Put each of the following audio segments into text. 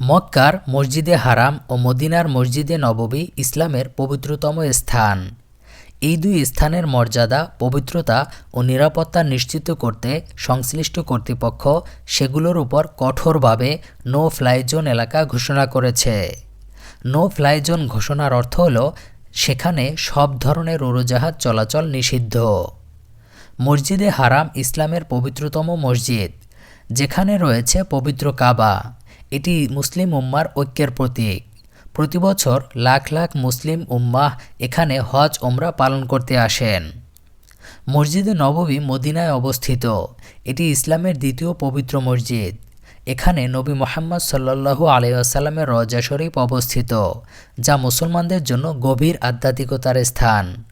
মক্কার মসজিদে হারাম ও মদিনার মসজিদে নববী ইসলামের পবিত্রতম স্থান। এই দুই স্থানের মর্যাদা, পবিত্রতা ও নিরাপত্তা নিশ্চিত করতে সংশ্লিষ্ট কর্তৃপক্ষ সেগুলোর উপর কঠোরভাবে নো ফ্লাই জোন এলাকা ঘোষণা করেছে। নো ফ্লাই জোন ঘোষণার অর্থ হল, সেখানে সব ধরনের উড়োজাহাজ চলাচল নিষিদ্ধ। মসজিদে হারাম ইসলামের পবিত্রতম মসজিদ, যেখানে রয়েছে পবিত্র কাবা। এটি মুসলিম উম্মার ঐক্যের প্রতীক। প্রতি বছর লাখ লাখ মুসলিম উম্মাহ এখানে হজ ওমরা পালন করতে আসেন। মসজিদে নববী মদিনায় অবস্থিত। এটি ইসলামের দ্বিতীয় পবিত্র মসজিদ। এখানে নবী মোহাম্মদ সাল্লাল্লাহু আলাইসাল্লামের রজা শরীফ অবস্থিত, যা মুসলমানদের জন্য গভীর আধ্যাত্মিকতার স্থান।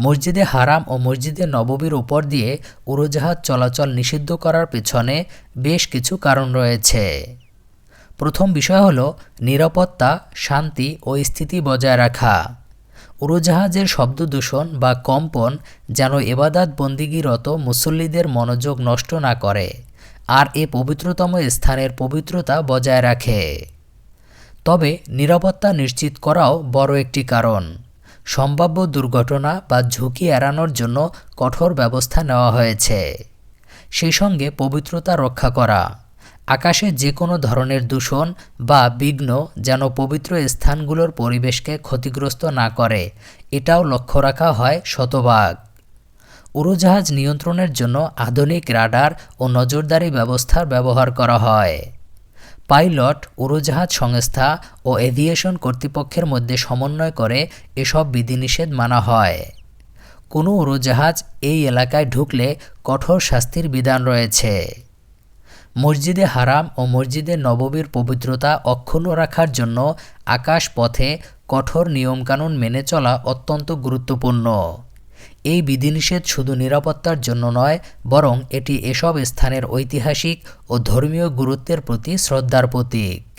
মসজিদে হারাম ও মসজিদে নববীর উপর দিয়ে উড়োজাহাজ চলাচল নিষিদ্ধ করার পেছনে বেশ কিছু কারণ রয়েছে। প্রথম বিষয় হল নিরাপত্তা, শান্তি ও স্থিতি বজায় রাখা। উড়োজাহাজের শব্দ দূষণ বা কম্পন যেন এবাদাত বন্দিগিরত মুসল্লিদের মনোযোগ নষ্ট না করে আর এ পবিত্রতম স্থানের পবিত্রতা বজায় রাখে। তবে নিরাপত্তা নিশ্চিত করাও বড় একটি কারণ। সম্ভাব্য দুর্ঘটনা বা ঝুঁকি এড়ানোর জন্য কঠোর ব্যবস্থা নেওয়া হয়েছে। সেই সঙ্গে পবিত্রতা রক্ষা করা। আকাশে যে কোনো ধরনের দূষণ বা বিঘ্ন যেন পবিত্র স্থানগুলোর পরিবেশকে ক্ষতিগ্রস্ত না করে। এটাও লক্ষ্য রাখা হয় শতভাগ। উড়োজাহাজ নিয়ন্ত্রণের জন্য আধুনিক রাডার ও নজরদারি ব্যবস্থার ব্যবহার করা হয়। পাইলট, উড়োজাহাজ সংস্থা ও এভিয়েশন কর্তৃপক্ষের মধ্যে সমন্বয় করে এসব বিধিনিষেধ মানা হয়। কোনো উড়োজাহাজ এই এলাকায় ঢুকলে কঠোর শাস্তির বিধান রয়েছে। মসজিদে হারাম ও মসজিদে নববীর পবিত্রতা অক্ষুণ্ণ রাখার জন্য আকাশ পথে কঠোর নিয়মকানুন মেনে চলা অত্যন্ত গুরুত্বপূর্ণ। এই বিধিনিষেধ শুধু নিরাপত্তার জন্য নয়, বরং এটি এসব স্থানের ঐতিহাসিক ও ধর্মীয় গুরুত্বের প্রতি শ্রদ্ধার প্রতীক।